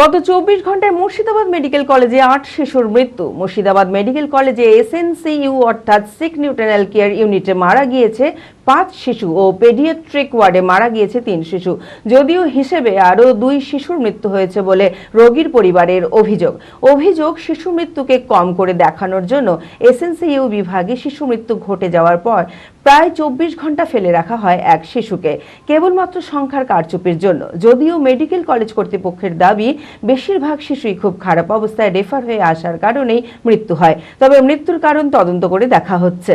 গত চব্বিশ ঘন্টায় মুর্শিদাবাদ মেডিকেল কলেজে আট শিশুর মৃত্যু। মুর্শিদাবাদ মেডিকেল কলেজে এসএনসিইউ, অর্থাৎ সিক নিউট্রাল কেয়ার ইউনিটে মারা গিয়েছে পাঁচ শিশু ও পেডিয়াট্রিক ওয়ার্ডে মারা গিয়েছে তিন শিশু। যদিও হিসেবে আরও দুই শিশুর মৃত্যু হয়েছে বলে রোগীর পরিবারের অভিযোগ। অভিযোগ শিশু মৃত্যুকে কম করে দেখানোর জন্য এসএনসিইউ বিভাগে শিশু মৃত্যু ঘটে যাওয়ার পর প্রায় চব্বিশ ঘণ্টা ফেলে রাখা হয় এক শিশুকে। কেবলমাত্র সংখ্যার কারচুপির জন্য। যদিও মেডিকেল কলেজ কর্তৃপক্ষের দাবি, বেশিরভাগ শিশুই খুব খারাপ অবস্থায় রেফার হয়ে আসার কারণেই মৃত্যু হয়। তবে মৃত্যুর কারণ তদন্ত করে দেখা হচ্ছে।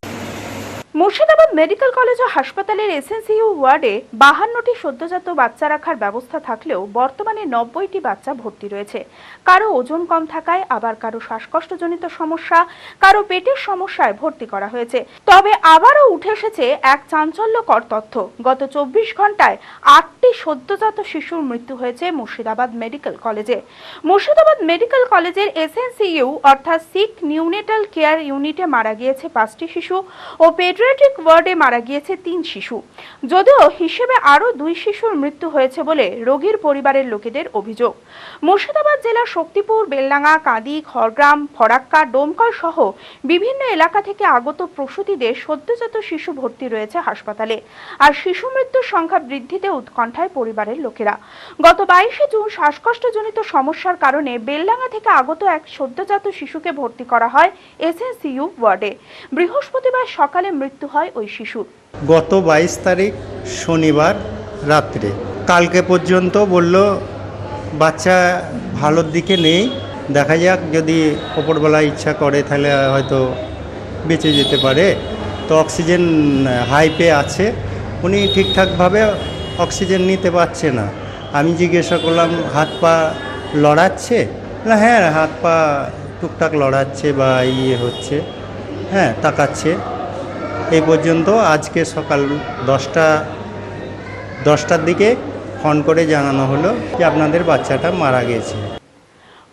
Murshidabad medical college ও হাসপাতালের এসএনসিইউ ওয়ার্ডে বাহান্নটি সদ্যজাত বাচ্চা রাখার ব্যবস্থা থাকলেও বর্তমানে নব্বইটি বাচ্চা ভর্তি রয়েছে। কারও ওজন কম থাকায়, আবার কারও শ্বাসকষ্টজনিত সমস্যা, কারও পেটের সমস্যায় ভর্তি করা হয়েছে। তবে আবারও উঠে এসেছে এক চাঞ্চল্যকর তথ্য। গত চব্বিশ ঘন্টায় আটটি সদ্যজাত শিশুর মৃত্যু হয়েছে মুর্শিদাবাদ মেডিকেল কলেজে। মুর্শিদাবাদ মেডিকেল কলেজের এসএনসিইউ, অর্থাৎ সিক নিউনেটাল কেয়ার ইউনিটে মারা গিয়েছে পাঁচটি শিশু ও পেডিয়াট্রিক ওয়ার্ডে মারা গিয়েছে তিন শিশু। যদিও হিসেবে আরও দুই শিশুর মৃত্যু হয়েছে বলে রোগীর পরিবারের লোকেদের অভিযোগ। মুর্শিদাবাদ জেলার শক্তিপুর, বেলডাঙ্গা, কাঁদি, খড়গ্রাম, ফরাক্কা, ডোমকল সহ বিভিন্ন এলাকা থেকে আগত প্রসূতিদের সদ্যজাত শিশু ভর্তি রয়েছে হাসপাতালে। আর শিশু মৃত্যুর সংখ্যা বৃদ্ধিতে উৎকণ্ঠায় পরিবারের লোকেরা। গত বাইশে জুন শ্বাসকষ্টজনিত সমস্যার কারণে বেলডাঙ্গা থেকে আগত এক সদ্যজাত শিশুকে ভর্তি করা হয় এসএনসিইউ ওয়ার্ডে। বৃহস্পতিবার সকালে মৃত্যু হয় ওই শিশুর। গত বাইশ তারিখ শনিবার রাত্রে। কালকে পর্যন্ত বলল, বাচ্চা ভালোর দিকে নেই, দেখা যাক যদি ওপরবেলা ইচ্ছা করে তাহলে হয়তো বেঁচে যেতে পারে। তো অক্সিজেন হাইপে আছে, উনি ঠিকঠাকভাবে অক্সিজেন নিতে পারছে না। আমি জিজ্ঞাসা করলাম, হাত পা লড়াচ্ছে? না হ্যাঁ হাত পা টুকটাক লড়াচ্ছে বা ইয়ে হচ্ছে হ্যাঁ তাকাচ্ছে। এই পর্যন্ত আজকে সকাল দশটা দশটার দিকে ফোন করে জানানো হলো যে আপনাদের বাচ্চাটা মারা গেছে।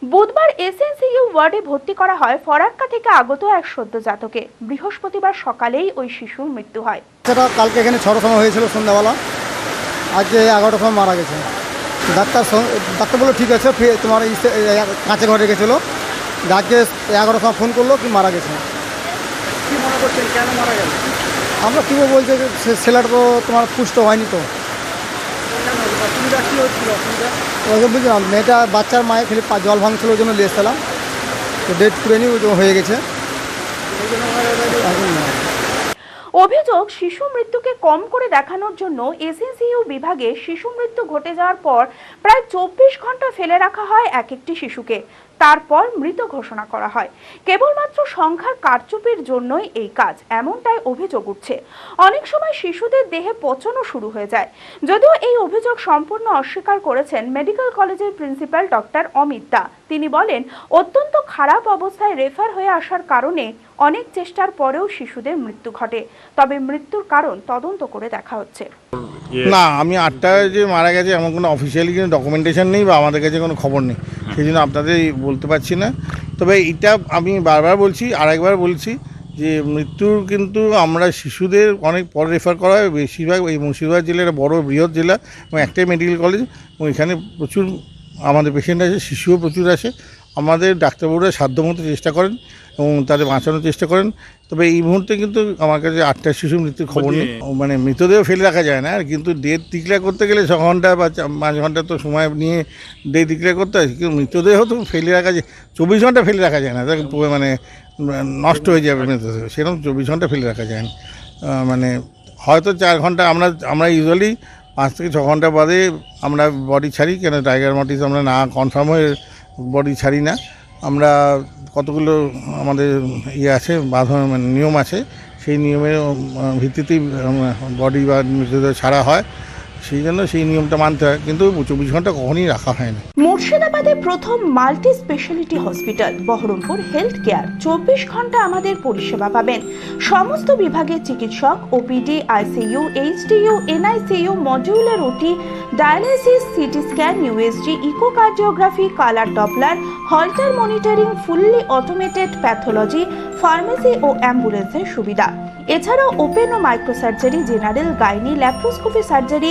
বুধবার এসএনসিইউ ওয়ার্ডে ভর্তি করা হয় ফরাক্কা থেকে আগত এক সদ্যজাতকে বৃহস্পতিবার সকালেই ওই শিশুর মৃত্যু হয়। সেটা কালকে এখানে ছটার সময় হয়েছিল সন্ধ্যাবেলা। আজকে এগারোটার সময় মারা গেছে। ডাক্তার ডাক্তার বলল ঠিক আছে তোমার কাঁচে ঘরে গেছিল আজকে এগারোটার সময় ফোন করল কি মারা গেছে। করছেন কেন মারা গেল আমরা কী বলছে যে সে- ছেলেটা তো তোমার পুষ্ট হয়নি তো। অসুবিধা কী হচ্ছিল অসুবিধা? ওকে বুঝলাম মেয়েটা বাচ্চার মায়ের খালি পা- জল ভাঙছিল ওই জন্য নিয়ে এসছিলাম তো ডেট পুরেনি ওই হয়ে গেছে। অভিযোগ শিশু মৃত্যুকে কম করে দেখানোর জন্য এসএনসিইউ বিভাগে শিশু মৃত্যু ঘটে যাওয়ার পর প্রায় চব্বিশ ঘণ্টা ফেলে রাখা হয় এক একটি শিশুকে। তারপর মৃত ঘোষণা করা হয়। কেবলমাত্র সংখ্যার কারচুপির জন্যই এই কাজ, এমনটাই অভিযোগ উঠছে। অনেক সময় শিশুদের দেহে পচনও শুরু হয়ে যায়। যদিও এই অভিযোগ সম্পূর্ণ অস্বীকার করেছেন মেডিকেল কলেজের প্রিন্সিপাল ডক্টর অমিত দা। তিনি বলেন, অত্যন্ত খারাপ অবস্থায় রেফার হয়ে আসার কারণে অনেক চেষ্টার পরেও শিশুদের মৃত্যু ঘটে। তবে মৃত্যুর কারণ তদন্ত করে দেখা হচ্ছে। না, আমি আটটায় যে মারা গেছে, এমন কোনো অফিসিয়ালি কোনো ডকুমেন্টেশন নেই বা আমাদের কাছে কোনো খবর নেই। সেই জন্য আপনাদের বলতে পারছি না। তবে এটা আমি বারবার বলছি, আরেকবার বলছি যে মৃত্যুর কিন্তু আমরা শিশুদের অনেক পরে রেফার করা হয়। বেশিরভাগ এই মুর্শিদাবাদ জেলার একটা বড় বৃহৎ জেলা এবং একটাই মেডিকেল কলেজ এবং এখানে প্রচুর আমাদের পেশেন্ট আছে শিশুও প্রচুর আসে। আমাদের ডাক্তারবাবুরা সাধ্যমতো চেষ্টা করেন। এবং তাদের বাঁচানোর চেষ্টা করেন। তবে এই মুহূর্তে কিন্তু আমার কাছে আটটা শিশু মৃত্যুর খবর নেই। মানে মৃতদেহ ফেলে রাখা যায় না। আর কিন্তু ডেট ডিক্লেয়ার করতে গেলে ছ ঘণ্টা বা পাঁচ ঘণ্টা তো সময় নিয়ে ডেট ডিক্লেয়ার করতে হয়। কিন্তু মৃতদেহ তো ফেলে রাখা যায় চব্বিশ ঘণ্টা ফেলে রাখা যায় না। মানে নষ্ট হয়ে যাবে মৃতদেহ। সেরকম চব্বিশ ঘণ্টা ফেলে রাখা যায় না। মানে হয়তো চার ঘণ্টা আমরা আমরা ইউজুয়ালি পাঁচ থেকে ছ ঘণ্টা বাদে আমরা বডি ছাড়ি। কেন? টাইগার মাটিস আমরা না কনফার্ম হয়ে বডি ছাড়ি না। আমরা কতগুলো আমাদের ইয়ে আছে, বাঁধন মানে নিয়ম আছে, সেই নিয়মের ভিত্তিতেই বডি বা মৃতদেহ ছাড়া হয়। সেই জন্য সেই নিয়মটা মানতে হয়। কিন্তু চব্বিশ ঘণ্টা কখনই রাখা হয় না। মুর্শিদাবাদে প্রথম multi speciality hospital, Baharampur health care চব্বিশ ঘণ্টা আমাদের পরিষেবা পাবেন। সমস্ত বিভাগের চিকিৎসক, OPD, ICU, HDU, NICU, modular, OT dialysis CT scan, USG, echocardiography, colour doppler, holter monitoring, fully automated pathology, pharmacy ও অ্যাম্বুলেন্সের সুবিধা। এছাড়াও ওপেন ও microsurgery, general gynae, laparoscopy surgery